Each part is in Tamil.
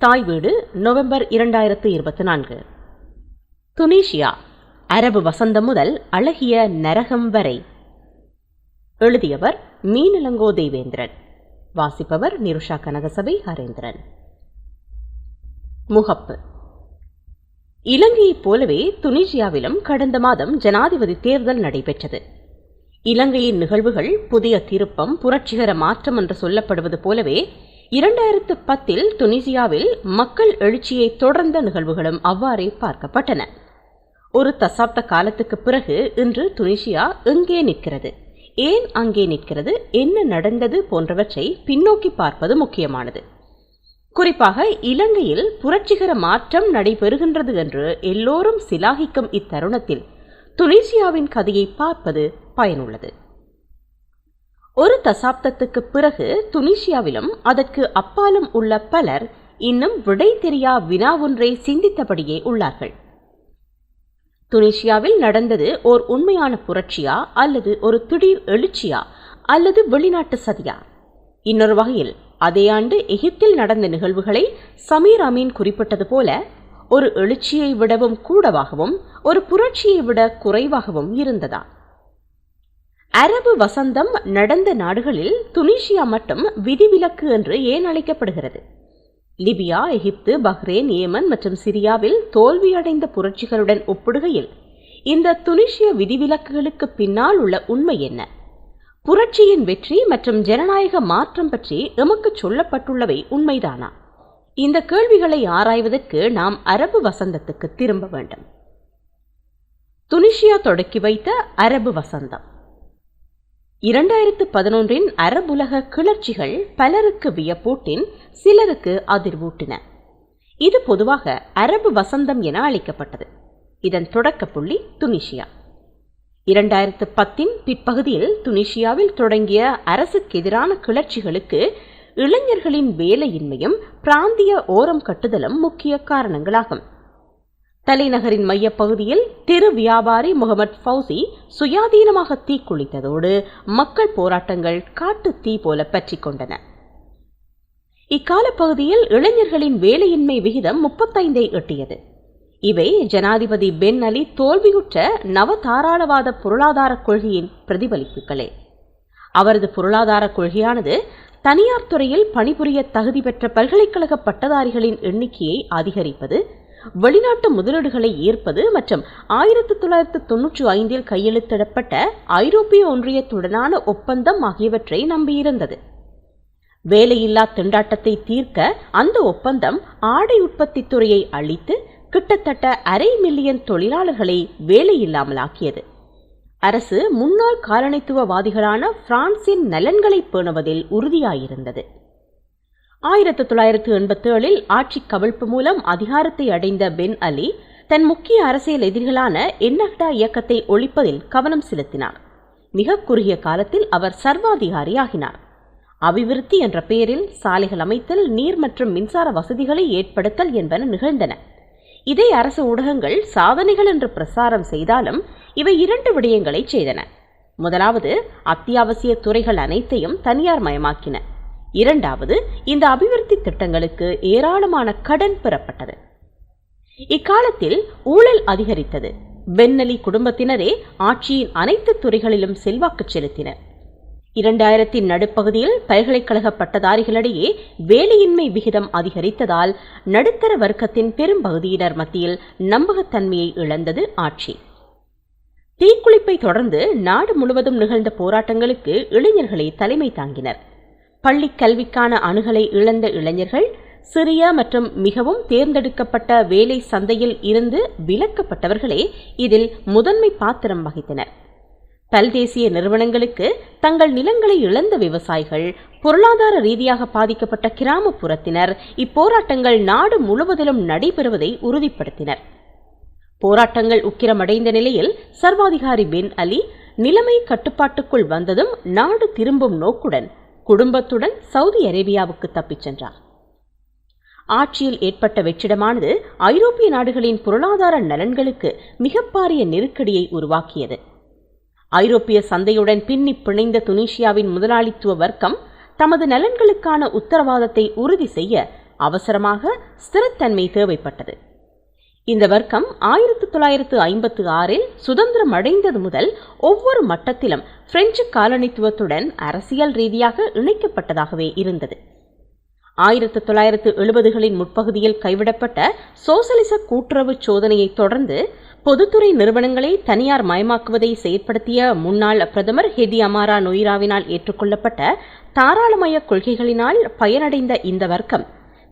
தாய் வீடு நவம்பர் இரண்டாயிரத்து இருபத்தி நான்கு. துனிஷியா அரபு வசந்தம் முதல் அழகிய நரகம் வரை. எழுதியவர் மீனலங்கோ தேவேந்திரன். வாசிப்பவர் நிருஷா கனகசபை ஹரேந்திரன். முகப்பு. இலங்கையைப் போலவே துனிஷியாவிலும் கடந்த மாதம் ஜனாதிபதி தேர்தல் நடைபெற்றது. இலங்கையின் நிகழ்வுகள் புதிய திருப்பம் புரட்சிகர மாற்றம் என்று சொல்லப்படுவது போலவே இரண்டாயிரத்து பத்தில் துனிசியாவில் மக்கள் எழுச்சியை தொடர்ந்த நிகழ்வுகளும் அவ்வாறே பார்க்கப்பட்டன. ஒரு தசாப்த காலத்துக்கு பிறகு இன்று துனிசியா எங்கே நிற்கிறது? ஏன் அங்கே நிற்கிறது? என்ன நடந்தது போன்றவற்றை பின்னோக்கி பார்ப்பது முக்கியமானது. குறிப்பாக இலங்கையில் புரட்சிகர மாற்றம் நடைபெறுகின்றது என்று எல்லோரும் சிலாகிக்கும் இத்தருணத்தில் துனிசியாவின் கதையை பார்ப்பது பயனுள்ளது. ஒரு தசாப்தத்துக்கு பிறகு துனிஷியாவிலும் அதற்கு அப்பாலும் உள்ள பலர் இன்னும் விடை தெரியா வினா ஒன்றை சிந்தித்தபடியே உள்ளார்கள். துனிஷியாவில் நடந்தது ஓர் உண்மையான புரட்சியா அல்லது ஒரு திடீர் எழுச்சியா அல்லது வெளிநாட்டு சதியா? இன்னொரு வகையில் அதே ஆண்டு எகிப்தில் நடந்த நிகழ்வுகளை சமீர் அமீன் குறிப்பிட்டது போல ஒரு எழுச்சியை விடவும் கூடவாகவும் ஒரு புரட்சியை விட குறைவாகவும் இருந்ததா? அரபு வசந்தம் நடந்த நாடுகளில் துனிஷியா மட்டும் விதிவிலக்கு என்று ஏன் அழைக்கப்படுகிறது? லிபியா எகிப்து பஹ்ரேன் ஏமன் மற்றும் சிரியாவில் தோல்வியடைந்த புரட்சிகளுடன் ஒப்பிடுகையில் இந்த துனிஷிய விதிவிலக்குகளுக்கு பின்னால் உள்ள உண்மை என்ன? புரட்சியின் வெற்றி மற்றும் ஜனநாயக மாற்றம் பற்றி எமக்கு சொல்லப்பட்டுள்ளவை உண்மைதானா? இந்த கேள்விகளை ஆராய்வதற்கு நாம் அரபு வசந்தத்துக்கு திரும்ப வேண்டும். துனிஷியா தொடக்கி வைத்த அரபு வசந்தம். இரண்டாயிரத்து பதினொன்றின் அரபுலக கிளர்ச்சிகள் பலருக்கு வியப்பூட்டின் சிலருக்கு அதிர்வூட்டின. இது பொதுவாக அரபு வசந்தம் என அழைக்கப்பட்டது. இதன் தொடக்க புள்ளி துனிஷியா. இரண்டாயிரத்து பத்தின் பிற்பகுதியில் துனிஷியாவில் தொடங்கிய அரசுக்கு எதிரான கிளர்ச்சிகளுக்கு இளைஞர்களின் வேலையின்மையும் பிராந்திய ஓரம் கட்டுதலும் முக்கிய காரணங்களாகும். தலைநகரின் மையப்பகுதியில் திரு வியாபாரி முகமது ஃபவுசி சுயாதீனமாக தீக்குளித்ததோடு மக்கள் போராட்டங்கள் காட்டு தீ போல பற்றி கொண்டன. இக்கால பகுதியில் இளைஞர்களின் வேலையின்மை விகிதம் முப்பத்தைந்தை எட்டியது. இவை ஜனாதிபதி பென் அலி தோல்வியுற்ற நவ தாராளவாத பொருளாதார கொள்கையின் பிரதிபலிப்புகளே. அவரது பொருளாதார கொள்கையானது தனியார் துறையில் பணிபுரிய தகுதி பெற்ற பல்கலைக்கழக பட்டதாரிகளின் எண்ணிக்கையை அதிகரிப்பது வெளிநாட்டு முதலீடுகளை ஈர்ப்பது மற்றும் ஆயிரத்தி தொள்ளாயிரத்தி தொன்னூற்றி ஐந்தில் கையெழுத்திடப்பட்ட ஐரோப்பிய ஒன்றியத்துடனான ஒப்பந்தம் ஆகியவற்றை நம்பியிருந்தது. வேலையில்லா திண்டாட்டத்தை தீர்க்க அந்த ஒப்பந்தம் ஆடை உற்பத்தி துறையை அழித்து கிட்டத்தட்ட அரை மில்லியன் தொழிலாளர்களை வேலையில்லாமலாக்கியது. அரசு முன்னாள் காலனித்துவவாதிகளான பிரான்சின் நலன்களை பேணுவதில் உறுதியாயிருந்தது. ஆயிரத்தி தொள்ளாயிரத்து எண்பத்தி ஏழில் ஆட்சி கவிழ்ப்பு மூலம் அதிகாரத்தை அடைந்த பென் அலி தன் முக்கிய அரசியல் எதிரிகளான என்னஹ்டா இயக்கத்தை ஒழிப்பதில் கவனம் செலுத்தினார். மிக குறுகிய காலத்தில் அவர் சர்வாதிகாரியாகினார். அபிவிருத்தி என்ற பெயரில் சாலைகள் அமைத்தல் நீர் மற்றும் மின்சார வசதிகளை ஏற்படுத்தல் என்பன நிகழ்ந்தன. இதே அரசு ஊடகங்கள் சாதனைகள் என்று பிரசாரம் செய்தாலும் இவை இரண்டு விடயங்களை செய்தன. முதலாவது அத்தியாவசிய துறைகள் அனைத்தையும் தனியார் மயமாக்கின இரண்டாவது இந்த அபிவிருத்தி திட்டங்களுக்கு ஏராளமான கடன் பெறப்பட்டது. இக்காலத்தில் ஊழல் அதிகரித்தது. பென்னலி குடும்பத்தினரே ஆட்சியின் அனைத்து துறைகளிலும் செல்வாக்கு செலுத்தினர். இரண்டாயிரத்தின் நடுப்பகுதியில் பல்கலைக்கழக பட்டதாரிகளிடையே வேலையின்மை விகிதம் அதிகரித்ததால் நடுத்தர வர்க்கத்தின் பெரும்பகுதியினர் மத்தியில் நம்பகத்தன்மையை இழந்தது ஆட்சி. தீக்குளிப்பை தொடர்ந்து நாடு முழுவதும் நிகழ்ந்த போராட்டங்களுக்கு இளைஞர்களே தலைமை தாங்கினர். பள்ளி கல்விக்கான அணுகலை இழந்த இளைஞர்கள் சிறிய மற்றும் மிகவும் தேர்ந்தெடுக்கப்பட்ட வேலை சந்தையில் இருந்து விலக்கப்பட்டவர்களே இதில் முதன்மை பாத்திரம் வகித்தனர். பல்தேசிய நிறுவனங்களுக்கு தங்கள் நிலங்களை இழந்த விவசாயிகள் பொருளாதார ரீதியாக பாதிக்கப்பட்ட கிராமப்புறத்தினர் இப்போராட்டங்கள் நாடு முழுவதிலும் நடைபெறுவதை உறுதிப்படுத்தினர். போராட்டங்கள் உக்கிரமடைந்த நிலையில் சர்வாதிகாரி பென் அலி நிலைமை கட்டுப்பாட்டுக்குள் வந்ததும் நாடு திரும்பும் நோக்குடன் குடும்பத்துடன் சவுதி அரேபியாவுக்கு தப்பிச் சென்றார். ஆட்சியில் ஏற்பட்ட வெற்றிடமானது ஐரோப்பிய நாடுகளின் பொருளாதார நலன்களுக்கு மிகப்பாரிய நெருக்கடியை உருவாக்கியது. ஐரோப்பிய சந்தையுடன் பின்னி பிணைந்த துனிஷியாவின் முதலாளித்துவ வர்க்கம் தமது நலன்களுக்கான உத்தரவாதத்தை உறுதி செய்ய அவசரமாக ஸ்திரத்தன்மை தேவைப்பட்டது. இந்த வர்க்கம் ஆயிரத்து தொள்ளாயிரத்து ஐம்பத்து ஆறில் சுதந்திரம் அடைந்தது முதல் ஒவ்வொரு மட்டத்திலும் பிரெஞ்சு காலனித்துவத்துடன் அரசியல் ரீதியாக இணைக்கப்பட்டதாகவே இருந்தது. ஆயிரத்து தொள்ளாயிரத்து எழுபதுகளின் முற்பகுதியில் கைவிடப்பட்ட சோசலிச கூட்டுறவு சோதனையை தொடர்ந்து பொதுத்துறை நிறுவனங்களை தனியார் மயமாக்குவதை செயற்படுத்திய முன்னாள் பிரதமர் ஹெதி அமாரா நொய்ராவினால் ஏற்றுக்கொள்ளப்பட்ட தாராளமய கொள்கைகளினால் பயனடைந்த இந்த வர்க்கம்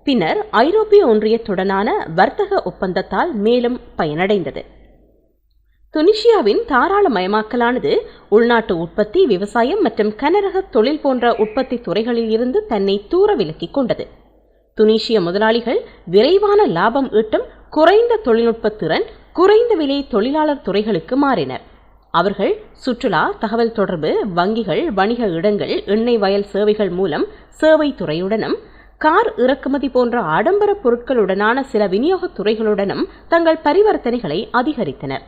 பின்னர் ஐரோப்பிய ஒன்றியத்துடனான வர்த்தக ஒப்பந்தத்தால் மேலும் பயனடைந்தது. துனிஷியாவின் தாராளமயமாக்கலானது உள்நாட்டு உற்பத்தி விவசாயம் மற்றும் கனரக தொழில் போன்ற உற்பத்தி துறைகளில் இருந்து தன்னை தூர விலக்கிக் கொண்டது. துனிஷிய முதலாளிகள் விரைவான லாபம் ஈட்டும் குறைந்த தொழில்நுட்ப திறன் குறைந்த விலை தொழிலாளர் துறைகளுக்கு மாறினர். அவர்கள் சுற்றுலா தகவல் தொடர்பு வங்கிகள் வணிக இடங்கள் எண்ணெய் வயல் சேவைகள் மூலம் சேவை துறையுடனும் கார் இறக்குமதி போன்ற ஆடம்பர பொருட்களுடனான சில விநியோகத் துறைகளுடனும் தங்கள் பரிவர்த்தனைகளை அதிகரித்தனர்.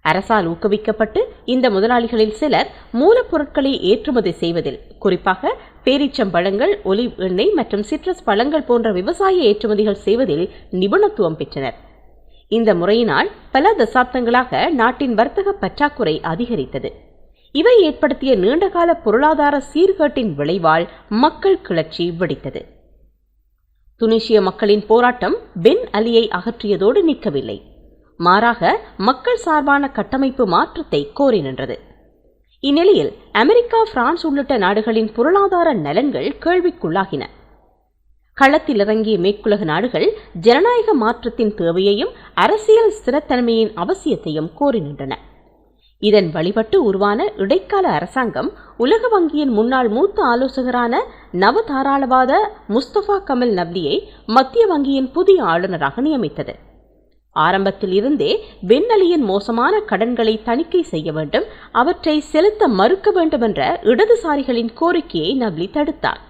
அரசால் ஊக்குவிக்கப்பட்டு இந்த முதலாளிகளில் சிலர் மூலப்பொருட்களை ஏற்றுமதி செய்வதில் குறிப்பாக பேரீச்சம்பழங்கள் ஒலிவ் எண்ணெய் மற்றும் சிட்ரஸ் பழங்கள் போன்ற விவசாய ஏற்றுமதிகள் செய்வதில் நிபுணத்துவம் பெற்றனர். இந்த முறையினால் பல தசாப்தங்களாக நாட்டின் வர்த்தக பற்றாக்குறை அதிகரித்தது. இவை ஏற்படுத்திய நீண்டகால பொருளாதார சீர்கேட்டின் விளைவால் மக்கள் கிளர்ச்சி வெடித்தது. துனிசிய மக்களின் போராட்டம் பென் அலியை அகற்றியதோடு நிற்கவில்லை. மாறாக மக்கள் சார்பான கட்டமைப்பு மாற்றத்தை கோரி நின்றது. இந்நிலையில் அமெரிக்கா பிரான்ஸ் உள்ளிட்ட நாடுகளின் பொருளாதார நலன்கள் கேள்விக்குள்ளாகின. களத்தில் இறங்கிய மேற்குலக நாடுகள் ஜனநாயக மாற்றத்தின் தேவையையும் அரசியல் ஸ்திரத்தன்மையின் அவசியத்தையும் கோரி நின்றன. இதன் வழிபட்டு உருவான இடைக்கால அரசாங்கம் உலக வங்கியின் முன்னாள் மூத்த ஆலோசகரான நவதாராளவாத முஸ்தபா கமல் நப்தியை மத்திய வங்கியின் புதிய ஆளுநராக நியமித்தது. ஆரம்பத்தில் இருந்தே வெண்ணலியின் மோசமான கடன்களை தணிக்கை செய்ய வேண்டும் அவற்றை செலுத்த மறுக்க வேண்டும் என்ற இடதுசாரிகளின் கோரிக்கையை நப்லி தடுத்தார்.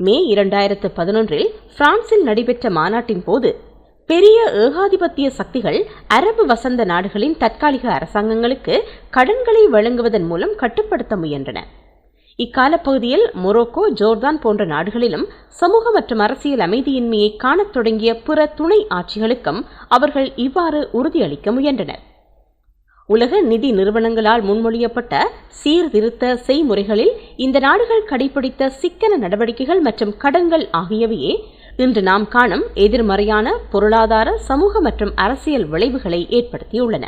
மே இரண்டாயிரத்து பதினொன்றில் பிரான்சில் நடைபெற்ற மாநாட்டின் போது பெரிய ஏகாதிபத்திய சக்திகள் அரபு வசந்த நாடுகளின் தற்காலிக அரசாங்கங்களுக்கு கடன்களை வழங்குவதன் மூலம் கட்டுப்படுத்த முயன்றன. இக்காலப்பகுதியில் மொரோக்கோ ஜோர்தான் போன்ற நாடுகளிலும் சமூக மற்றும் அரசியல் அமைதியின்மையை காணத் தொடங்கிய பிற துணை ஆட்சிகளுக்கும் அவர்கள் இவ்வாறு உறுதியளிக்க முயன்றனர். உலக நிதி நிறுவனங்களால் முன்மொழியப்பட்ட சீர்திருத்த செய்முறைகளில் இந்த நாடுகள் கடைபிடித்த சிக்கன நடவடிக்கைகள் மற்றும் கடன்கள் ஆகியவையே இன்று நாம் காணும் எதிர்மறையான பொருளாதார சமூக மற்றும் அரசியல் விளைவுகளை ஏற்படுத்தியுள்ளன.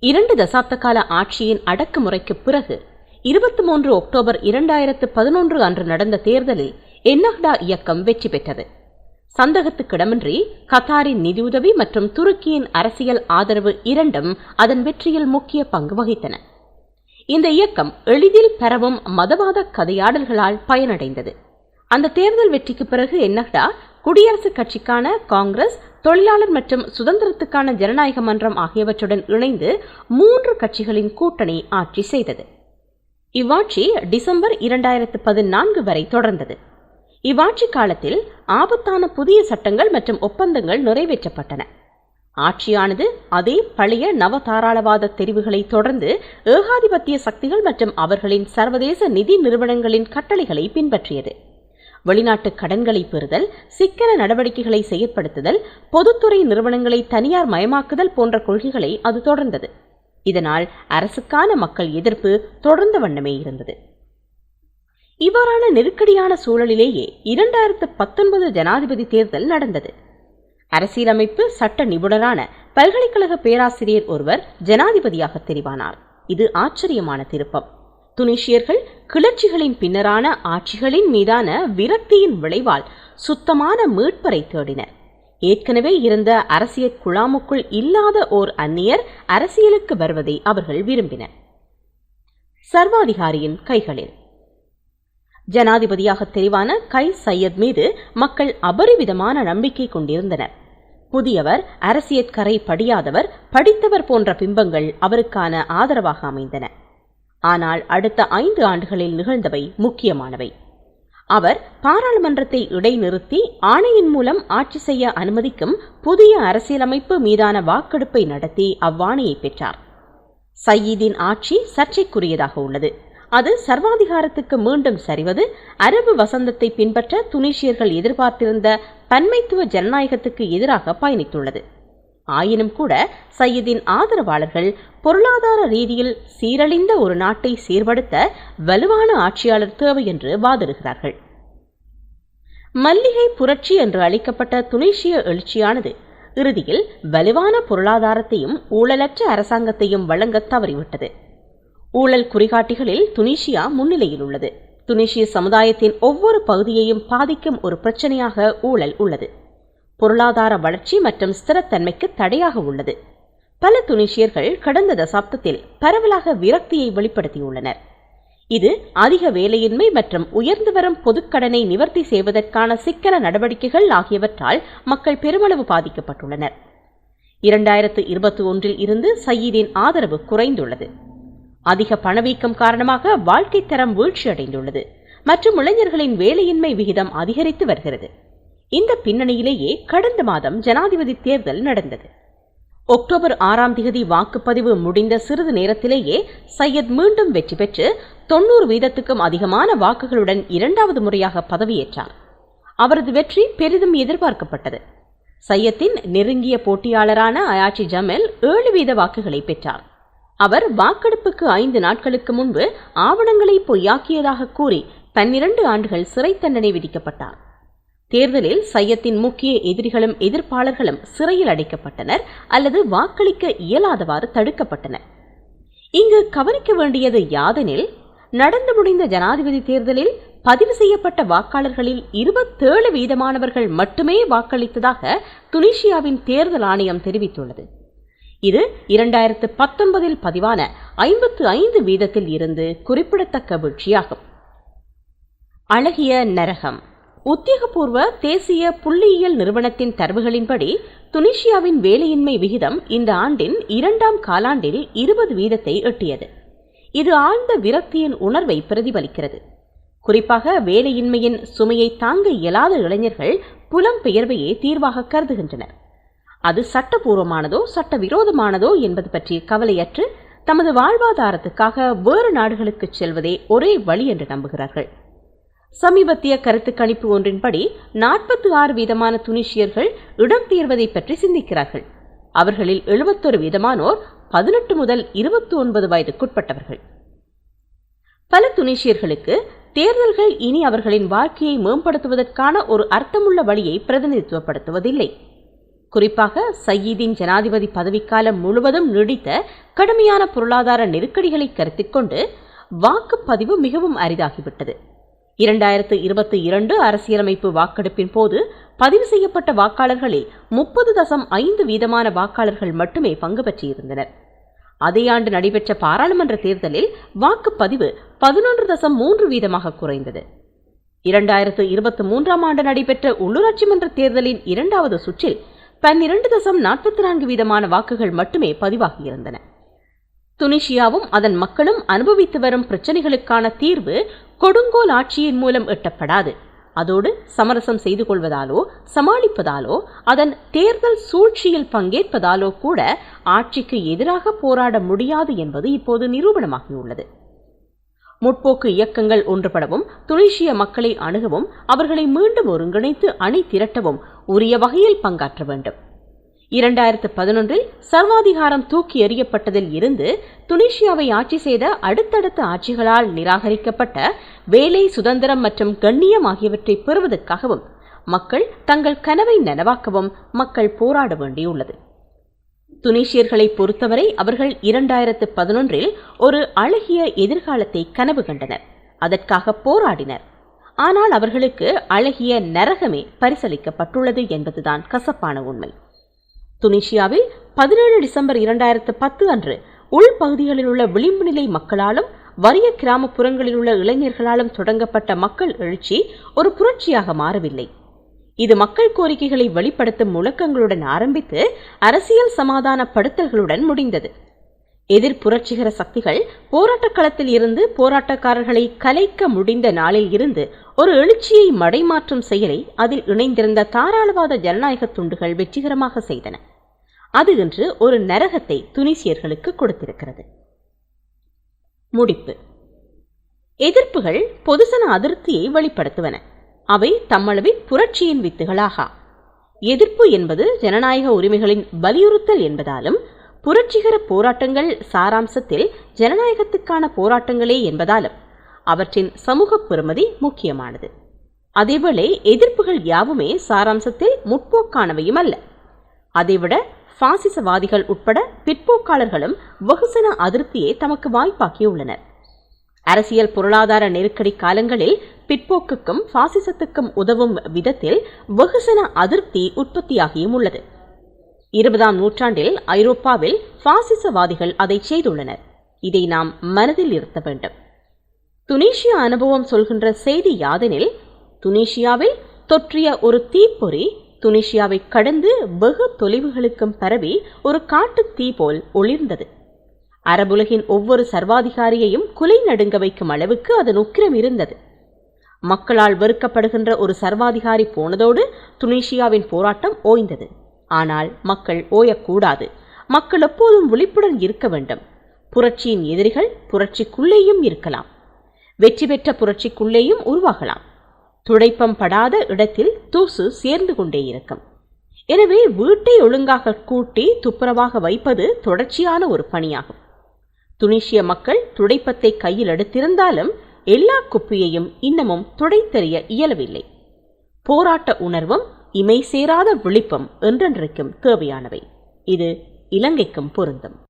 இரண்டு தசாப்த கால ஆட்சியின் அடக்குமுறைக்கு பிறகு இருபத்தி மூன்று அக்டோபர் இரண்டாயிரத்து பதினொன்று அன்று நடந்த தேர்தலில் என்னஹ்டா இயக்கம் வெற்றி பெற்றது. சந்தகத்துக்கிடமின்றி கத்தாரின் நிதியுதவி மற்றும் துருக்கியின் அரசியல் ஆதரவு இரண்டும் அதன் வெற்றியில் முக்கிய பங்கு வகித்தன. இந்த இயக்கம் எளிதில் பெறவும் மதவாத கதையாடல்களால் பயனடைந்தது. அந்த தேர்தல் வெற்றிக்கு பிறகு என்னடா? குடியரசுக் கட்சிக்கான காங்கிரஸ் தொழிலாளர் மற்றும் சுதந்திரத்துக்கான ஜனநாயக மன்றம் ஆகியவற்றுடன் இணைந்து மூன்று கட்சிகளின் கூட்டணி ஆட்சி செய்தது. இவ்வாட்சி டிசம்பர் இரண்டாயிரத்து பதினான்கு வரை தொடர்ந்தது. இவ்வாட்சி காலத்தில் ஆபத்தான புதிய சட்டங்கள் மற்றும் ஒப்பந்தங்கள் நிறைவேற்றப்பட்டன. ஆட்சியானது அதே பழைய நவதாராளவாத தெரிவுகளை தொடர்ந்து ஏகாதிபத்திய சக்திகள் மற்றும் அவர்களின் சர்வதேச நிதி நிறுவனங்களின் கட்டளைகளை பின்பற்றியது. வெளிநாட்டு கடன்களை பெறுதல் சிக்கன நடவடிக்கைகளை செயற்படுத்துதல் பொதுத்துறை நிறுவனங்களை தனியார் மயமாக்குதல் போன்ற கொள்கைகளை அது தொடர்ந்தது. இதனால் அரசுக்கான மக்கள் எதிர்ப்பு தொடர்ந்த வண்ணமே இருந்தது. இவ்வாறான நெருக்கடியான சூழலிலேயே இரண்டாயிரத்து பத்தொன்பது ஜனாதிபதி தேர்தல் நடந்தது. அரசியலமைப்பு சட்ட நிபுணரான பல்கலைக்கழக பேராசிரியர் ஒருவர் ஜனாதிபதியாக தெரிவானார். இது ஆச்சரியமான திருப்பம். துனிஷியர்கள் கிளர்ச்சிகளின் பின்னரான ஆட்சிகளின் மீதான விரக்தியின் விளைவால் சுத்தமான மீட்பரை தேடினர். ஏற்கனவே இருந்த அரசியல் குழாமுக்குள் இல்லாத ஓர் அந்நியர் அரசியலுக்கு வருவதை அவர்கள் விரும்பினர். சர்வாதிகாரியின் கைகளில். ஜனாதிபதியாக தெரிவான கை சையத் மீது மக்கள் அபரிவிதமான நம்பிக்கை கொண்டிருந்தனர். புதியவர் அரசியற்கரை படியாதவர் படித்தவர் போன்ற பிம்பங்கள் அவருக்கான ஆதரவாக அமைந்தன. ஆனால் அடுத்த ஐந்து ஆண்டுகளில் நிகழ்ந்தவை முக்கியமானவை. அவர் பாராளுமன்றத்தை இடைநிறுத்தி ஆணையின் மூலம் ஆட்சி செய்ய அனுமதிக்கும் புதிய அரசியலமைப்பு மீதான வாக்கெடுப்பை நடத்தி அவ்வாணையை பெற்றார். சயீதின் ஆட்சி சர்ச்சைக்குரியதாக உள்ளது. அது சர்வாதிகாரத்துக்கு மீண்டும் சரிவது அரபு வசந்தத்தை பின்பற்ற துனிஷியர்கள் எதிர்பார்த்திருந்த பன்மைத்துவ ஜனநாயகத்துக்கு எதிராக பயணித்துள்ளது. ஆயினும் கூட சையதின் ஆதரவாளர்கள் பொருளாதார ரீதியில் சீரழிந்த ஒரு நாட்டை சீர்படுத்த வலுவான ஆட்சியாளர் தேவை என்று வாதிடுகிறார்கள். மல்லிகை புரட்சி என்று அழைக்கப்பட்ட துனிஷிய எழுச்சியானது இறுதியில் வலுவான பொருளாதாரத்தையும் ஊழலற்ற அரசாங்கத்தையும் வழங்க தவறிவிட்டது. ஊழல் குறிகாட்டிகளில் துனிஷியா முன்னிலையில் உள்ளது. துனிஷிய சமுதாயத்தின் ஒவ்வொரு பகுதியையும் பாதிக்கும் ஒரு பிரச்சனையாக ஊழல் உள்ளது. பொருளாதார வளர்ச்சி மற்றும் ஸ்திரத்தன்மைக்கு தடையாக உள்ளது. பல துனிஷியர்கள் கடந்த தசாப்தத்தில் பரவலாக விரக்தியை வெளிப்படுத்தியுள்ளனர். இது அதிக வேலையின்மை மற்றும் உயர்ந்து வரும் பொதுக்கடனை நிவர்த்தி செய்வதற்கான சிக்கன நடவடிக்கைகள் ஆகியவற்றால் மக்கள் பெருமளவு பாதிக்கப்பட்டுள்ளனர். இரண்டாயிரத்து இருபத்தி ஒன்றில் இருந்து சயீதின் ஆதரவு குறைந்துள்ளது. அதிக பணவீக்கம் காரணமாக வாழ்க்கை தரம் வீழ்ச்சியடைந்துள்ளது மற்றும் இளைஞர்களின் வேலையின்மை விகிதம் அதிகரித்து வருகிறது. இந்த பின்னணியிலேயே கடந்த மாதம் ஜனாதிபதி தேர்தல் நடந்தது. அக்டோபர் ஆறாம் தேதி வாக்குப்பதிவு முடிந்த சிறிது நேரத்திலேயே சையத் மீண்டும் வெற்றி பெற்று தொன்னூறு வீதத்துக்கும் அதிகமான வாக்குகளுடன் இரண்டாவது முறையாக பதவியேற்றார். அவரது வெற்றி பெரிதும் எதிர்பார்க்கப்பட்டது. சையத்தின் நெருங்கிய போட்டியாளரான அயாச்சி ஜமேல் ஏழு வீத வாக்குகளை பெற்றார். அவர் வாக்கெடுப்புக்கு ஐந்து நாட்களுக்கு முன்பு ஆவணங்களை பொய்யாக்கியதாக கூறி பன்னிரண்டு ஆண்டுகள் சிறை தண்டனை விதிக்கப்பட்டார். தேர்தலில் சையத்தின் முக்கிய எதிரிகளும் எதிர்ப்பாளர்களும் சிறையில் அடைக்கப்பட்டனர் அல்லது வாக்களிக்க இயலாதவாறு தடுக்கப்பட்டனர். இங்கு கவனிக்க வேண்டியது யாதெனில் நடந்து முடிந்த ஜனாதிபதி தேர்தலில் பதிவு செய்யப்பட்ட வாக்காளர்களில் இருபத்தேழு வீதமானவர்கள் மட்டுமே வாக்களித்ததாக துனிஷியாவின் தேர்தல் ஆணையம் தெரிவித்துள்ளது. இது இரண்டாயிரத்து பத்தொன்பதில் பதிவான ஐம்பத்து ஐந்து வீதத்தில் இருந்து குறிப்பிடத்தக்க வீழ்ச்சியாகும். அழகிய நரகம். உத்தியோகபூர்வ தேசிய புள்ளியியல் நிறுவனத்தின் தரவுகளின்படி துனிஷியாவின் வேலையின்மை விகிதம் இந்த ஆண்டின் இரண்டாம் காலாண்டில் இருபது வீதத்தை எட்டியது. இது ஆழ்ந்த விரக்தியின் உணர்வை பிரதிபலிக்கிறது. குறிப்பாக வேலையின்மையின் சுமையை தாங்க இயலாத இளைஞர்கள் புலம்பெயர்வையே தீர்வாக கருதுகின்றனர். அது சட்டபூர்வமானதோ சட்டவிரோதமானதோ என்பது பற்றிய கவலையற்று தமது வாழ்வாதாரத்துக்காக வேறு நாடுகளுக்கு செல்வதே ஒரே வழி என்று நம்புகிறார்கள். சமீபத்திய கருத்து கணிப்பு ஒன்றின்படி நாற்பத்தி ஆறு வீதமான துனிஷியர்கள் இடம்பெயர்வதை பற்றி சிந்திக்கிறார்கள். அவர்களில் எழுபத்தொரு வீதமானோர் பதினெட்டு முதல் இருபத்தி ஒன்பது வயதுக்குட்பட்டவர்கள். பல துனிஷியர்களுக்கு தேர்தல்கள் இனி அவர்களின் வாழ்க்கையை மேம்படுத்துவதற்கான ஒரு அர்த்தமுள்ள வழியை பிரதிநிதித்துவப்படுத்துவதில்லை. குறிப்பாக சயீதின் ஜனாதிபதி பதவிக்காலம் முழுவதும் நீடித்த கடுமையான பொருளாதார நெருக்கடிகளை கருத்தில் கொண்டு வாக்குப்பதிவு மிகவும் அரிதாகிவிட்டது. இரண்டாயிரத்து இருபத்தி இரண்டு அரசியலமைப்பு வாக்கெடுப்பின் போது பதிவு செய்யப்பட்ட வாக்காளர்களில் முப்பது தசம் ஐந்து வீதமான வாக்காளர்கள் மட்டுமே பங்கு பெற்றிருந்தனர். அதே ஆண்டு நடைபெற்ற பாராளுமன்ற தேர்தலில் வாக்குப்பதிவு பதினொன்று தசம் மூன்று வீதமாக குறைந்தது. இரண்டாயிரத்து இருபத்தி மூன்றாம் ஆண்டு நடைபெற்ற உள்ளூராட்சி மன்ற தேர்தலின் இரண்டாவது சுற்றில் பன்னிரண்டு தசம் நாற்பத்தி நான்கு வீதமான வாக்குகள் மட்டுமே பதிவாகியிருந்தன. துனிஷியாவும் அதன் மக்களும் அனுபவித்து வரும் பிரச்சனைகளுக்கான தீர்வு கொடுங்கோல் ஆட்சியின் மூலம் எட்டப்படாது. அதோடு சமரசம் செய்து கொள்வதாலோ சமாளிப்பதாலோ அதன் தேர்தல் சூழ்ச்சியில் பங்கேற்பதாலோ கூட ஆட்சிக்கு எதிராக போராட முடியாது என்பது இப்போது நிரூபணமாகியுள்ளது. முற்போக்கு இயக்கங்கள் ஒன்றுபடவும் துனிஷிய மக்களை அணுகவும் அவர்களை மீண்டும் ஒருங்கிணைத்து அணி திரட்டவும் உரிய வகையில் பங்காற்ற வேண்டும். இரண்டாயிரத்து பதினொன்றில் சர்வாதிகாரம் தூக்கி எறியப்பட்டதில் இருந்து துனிஷியாவை ஆட்சி செய்த அடுத்தடுத்த ஆட்சிகளால் நிராகரிக்கப்பட்ட வேலை சுதந்திரம் மற்றும் கண்ணியம் ஆகியவற்றை பெறுவதற்காகவும் மக்கள் தங்கள் கனவை நனவாக்கவும் மக்கள் போராட வேண்டியுள்ளது. துனிஷியர்களை பொறுத்தவரை அவர்கள் இரண்டாயிரத்து பதினொன்றில் ஒரு அழகிய எதிர்காலத்தை கனவு கண்டனர். அதற்காக போராடினர். ஆனால் அவர்களுக்கு அழகிய நரகமே பரிசளிக்கப்பட்டுள்ளது என்பதுதான் கசப்பான உண்மை. துனிஷியாவில் பதினேழு டிசம்பர் இரண்டாயிரத்து பத்து அன்று உள்பகுதிகளில் உள்ள விளிம்பு நிலை மக்களாலும் வறிய கிராமப்புறங்களில் உள்ள இளைஞர்களாலும் தொடங்கப்பட்ட மக்கள் எழுச்சி ஒரு புரட்சியாக மாறவில்லை. இது மக்கள் கோரிக்கைகளை வெளிப்படுத்தும் முழக்கங்களுடன் ஆரம்பித்து அரசியல் சமாதானப்படுத்தல்களுடன் முடிந்தது. எதிர் புரட்சிகர சக்திகள் போராட்டக் களத்தில் இருந்து போராட்டக்காரர்களை கலைக்க முடிந்த நாளில் இருந்து ஒரு எழுச்சியை மடைமாற்றும் செயலை அதில் இணைந்திருந்த தாராளவாத ஜனநாயக துண்டுகள் வெற்றிகரமாக செய்தன. அது இன்று ஒரு நரகத்தை துனிசியர்களுக்கு கொடுத்திருக்கிறது. முடிப்பு. எதிர்ப்புகள் பொதுசன அதிருப்தியை வெளிப்படுத்துவன. அவை தம்மளவில் புரட்சியின் வித்துகளாகா. எதிர்ப்பு என்பது ஜனநாயக உரிமைகளின் வலியுறுத்தல் என்பதாலும் புரட்சிகர போராட்டங்கள் சாராம்சத்தில் ஜனநாயகத்துக்கான போராட்டங்களே என்பதாலும் அவற்றின் சமூக பெறுமதி முக்கியமானது. அதேவேளை எதிர்ப்புகள் யாவுமே சாராம்சத்தில் முற்போக்கானவையும் அல்ல. அதைவிட பாசிசவாதிகள் உட்பட பிற்போக்காளர்களும் வெகுசன அதிருப்தியை தமக்கு வாய்ப்பாக்கியுள்ளனர். அரசியல் பொருளாதார நெருக்கடி காலங்களில் பிற்போக்குக்கும் பாசிசத்துக்கும் உதவும் விதத்தில் வெகுசன அதிருப்தி உற்பத்தியாகியும் உள்ளது. இருபதாம் நூற்றாண்டில் ஐரோப்பாவில் பாசிசவாதிகள் அதை செய்துள்ளனர். இதை நாம் மனதில் இருத்த வேண்டும். துனிஷியா அனுபவம் சொல்கின்ற செய்தி யாதெனில் துனிஷியாவில் தொற்றிய ஒரு தீப்பொறி துனிஷியாவை கடந்து வெகு தொலைவுகளுக்கும் பரவி ஒரு காட்டு தீ போல் ஒளிர்ந்தது. அரபுலகின் ஒவ்வொரு சர்வாதிகாரியையும் குலை நடுங்க வைக்கும் அளவுக்கு அதன் உக்கிரம் இருந்தது. மக்களால் வெறுக்கப்படுகின்ற ஒரு சர்வாதிகாரி போனதோடு துனிஷியாவின் போராட்டம் ஓய்ந்தது. ஆனால் மக்கள் ஓயக்கூடாது. மக்கள் எப்போதும் விழிப்புடன் இருக்க வேண்டும். புரட்சியின் எதிரிகள் புரட்சிக்குள்ளேயும் இருக்கலாம். வெற்றி பெற்ற புரட்சிக்குள்ளேயும் உருவாகலாம். துடைப்பம் படாத இடத்தில் தூசு சேர்ந்து கொண்டே இருக்கும். எனவே வீட்டை ஒழுங்காக கூட்டி துப்புரவாக வைப்பது தொடர்ச்சியான ஒரு பணியாகும். துனிஷிய மக்கள் துடைப்பத்தை கையில் எடுத்திருந்தாலும் எல்லா குப்பியையும் இன்னமும் துடைத்தெறிய இயலவில்லை. போராட்ட உணர்வும் இமை சேராத விழிப்பும் என்றென்றைக்கும் தேவையானவை. இது இலங்கைக்கும் பொருந்தும்.